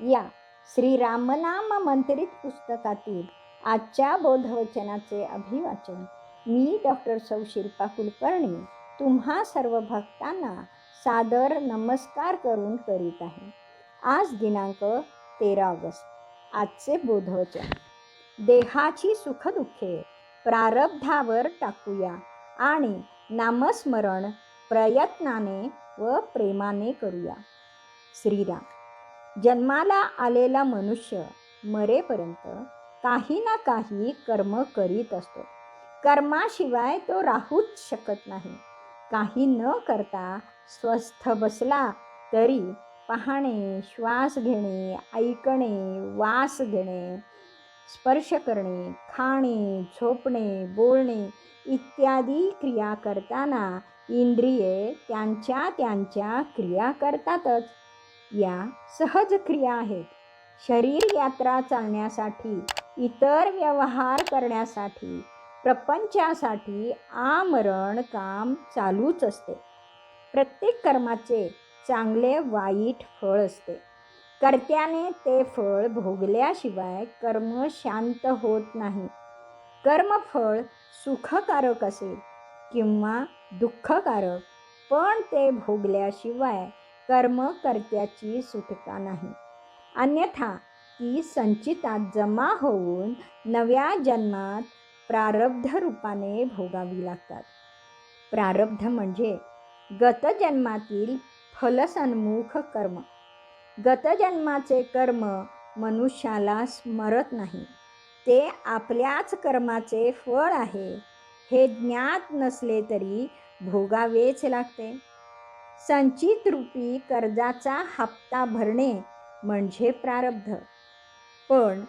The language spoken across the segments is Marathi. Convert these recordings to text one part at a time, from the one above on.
या. श्री रामनाम मंत्रित पुस्तकातील आजच्या बोधवचनाचे अभिवाचन. मी डॉक्टर सौ शिल्पा कुलकर्णी तुम्हा सर्व भक्तांना सादर नमस्कार करून करीत आहे. आज दिनांक तेरा ऑगस्ट. आजचे बोधवचन. देहाची सुखदुःखे प्रारब्धावर टाकूया आणि नामस्मरण प्रयत्नाने व प्रेमाने करूया. श्रीराम. जन्माला आलेला मनुष्य मरेपर्यंत काही ना काही कर्म करीत असतो. कर्माशिवाय तो राहूच शकत नाही. काही न करता स्वस्थ बसला तरी पाहणे श्वास घेणे ऐकणे वास घेणे स्पर्श करणे खाणे झोपणे बोलणे इत्यादी क्रिया करताना इंद्रिये त्यांच्या त्यांच्या क्रिया करतातच. या सहज क्रिया आहेत. शरीर यात्रा चालण्यासाठी इतर व्यवहार करण्यासाठी प्रपंचासाठी आमरण काम चालूच असते. प्रत्येक कर्माचे चांगले वाईट फळ असते. कर्त्याने ते फळ भोगल्याशिवाय कर्म शांत होत नाही. कर्मफळ सुखकारक असेल किंवा दुःखकारक पण ते भोगल्याशिवाय कर्म कर्त्याची सुटका नाही. अन्यथा ती संचितात जमा होऊन नव्या जन्मात प्रारब्ध रूपाने भोगावी लागतात. प्रारब्ध म्हणजे गतजन्मातील फलसन्मुख कर्म. गतजन्माचे कर्म मनुष्याला स्मरत नाही. ते आपल्याच कर्माचे फळ आहे हे ज्ञात नसले तरी भोगावेच लागते. संचित रूपी कर्जाचा हप्ता भरणे म्हणजे प्रारब्ध. पण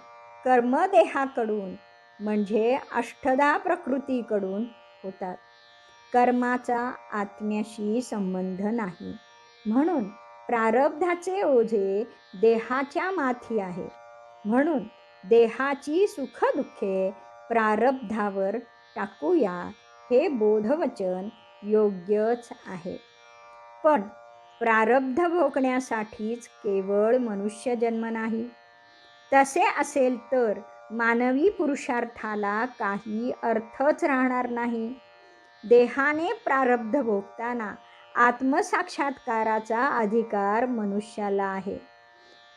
कर्मदेहाकडून म्हणजे अष्टदा प्रकृतीकडून होतात. कर्माचा आत्म्याशी संबंध नाही. म्हणून प्रारब्धाचे ओझे देहाच्या माथी आहे. म्हणून देहाची सुखदुःखे प्रारब्धावर टाकूया हे बोधवचन योग्यच आहे. पण प्रारब्ध भोगण्यासाठीच केवळ मनुष्य जन्म नाही. तसे असेल तर मानवी पुरुषार्थाला काही अर्थच राहणार नाही. देहाने प्रारब्ध भोगताना आत्मसाक्षात्काराचा अधिकार मनुष्याला आहे.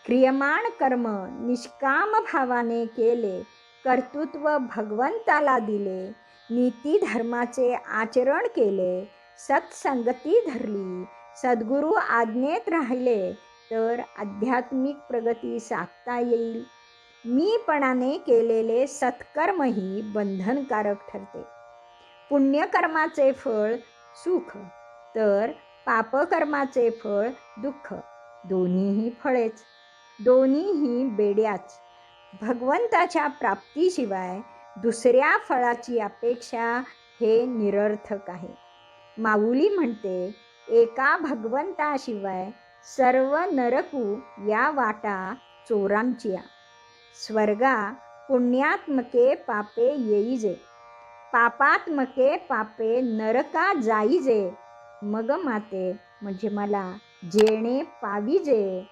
क्रियमाण कर्म निष्काम भावाने केले कर्तृत्व भगवंताला दिले नीती धर्माचे आचरण केले सत्संगती धरली. सद्गुरू आज्ञेत राहिले तर आध्यात्मिक प्रगती साधता येईल. मीपणाने केलेले सत्कर्मही बंधनकारक ठरते. पुण्यकर्माचे फळ सुख तर पापकर्माचे फळ दुःख. दोन्हीही फळेच दोन्हीही बेड्याच. भगवंताच्या प्राप्तीशिवाय दुसऱ्या फळाची अपेक्षा हे निरर्थक आहे. माऊली म्हणते एका भगवंताशिवाय सर्व नरकू या वाटा चोरांचिया. स्वर्गा पुण्यात्मके पापे येईजे. पापात्मके पापे नरका जाईजे. मग माते म्हणजे मला जेणे पाविजे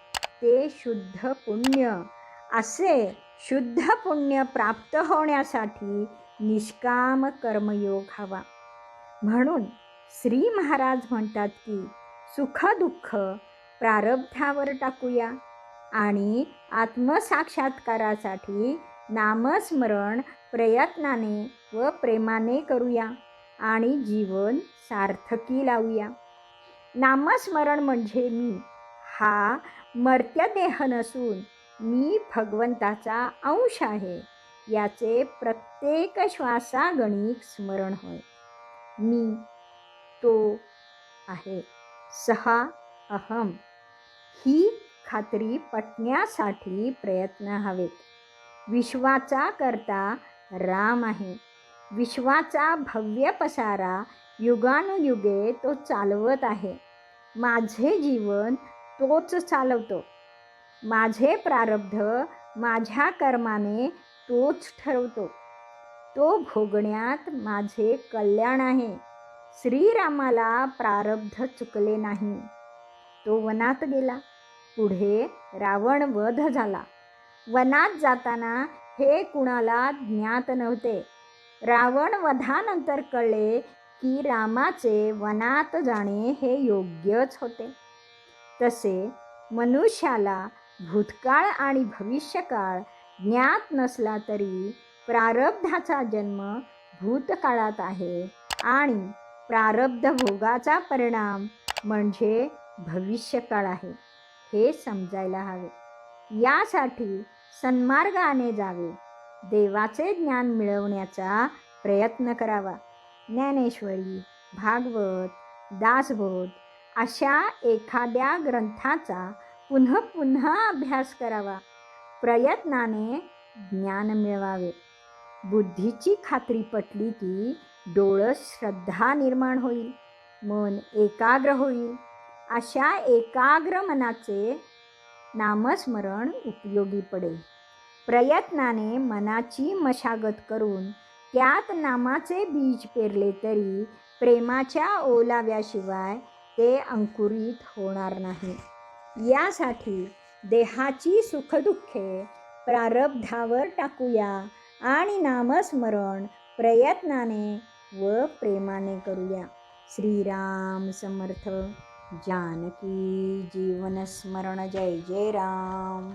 ते शुद्ध पुण्य. असे शुद्ध पुण्य प्राप्त होण्यासाठी निष्काम कर्मयोग हवा. म्हणून श्री महाराज म्हणतात की सुख दुःख प्रारब्धावर टाकूया आणि आत्मसाक्षात्कारासाठी नामस्मरण प्रयत्नाने व प्रेमाने करूया आणि जीवन सार्थकी लावूया. नामस्मरण म्हणजे मी. हा मर्त्यदेह नसून मी भगवंताचा अंश आहे. याचे प्रत्येक श्वासागणिक स्मरण होय. मी तो आहे. सहा अहम. ही खात्री पटण्यासाठी प्रयत्न हवेत. विश्वाचा करता राम आहे. विश्वाचा भव्य पसारा युगानुयुगे तो चालवत आहे. माझे जीवन तोच चालवतो. माझे प्रारब्ध माझ्या कर्माने तोच ठरवतो. तो भोगण्यात माझे कल्याण आहे. श्रीरामाला प्रारब्ध चुकले नाही. तो वनात गेला. पुढे रावण वध झाला. वनात जाताना हे कुणाला ज्ञात नव्हते. रावण वधानंतर कळले की रामाचे वनात जाणे हे योग्यच होते. तसे मनुष्याला भूतकाळ आणि भविष्यकाळ ज्ञात नसला तरी प्रारब्धाचा जन्म भूतकाळात आहे आणि प्रारब्ध भोगाचा परिणाम म्हणजे भविष्यकाळ आहे. हे समजायला हवे. यासाठी सन्मार्गाने जावे. देवाचे ज्ञान मिळवण्याचा प्रयत्न करावा. ज्ञानेश्वरी भागवत दासबोध अशा एखाद्या ग्रंथाचा पुन्हा पुन्हा अभ्यास करावा. प्रयत्नाने ज्ञान मिळवावे. बुद्धीची खात्री पटली की डोळस श्रद्धा निर्माण होईल मन एकाग्र होईल. अशा एकाग्र मनाचे नामस्मरण उपयोगी पडेल. प्रयत्नाने मनाची मशागत करून त्यात नामाचे बीज पेरले तरी प्रेमाच्या ओलाव्याशिवाय ते अंकुरित होणार नाही. यासाठी देहाची सुखदुःखे प्रारब्धावर टाकूया आणि नामस्मरण प्रयत्नाने व प्रेमाने करूया. श्रीराम समर्थ. जानकी जीवनस्मरण जय जय राम.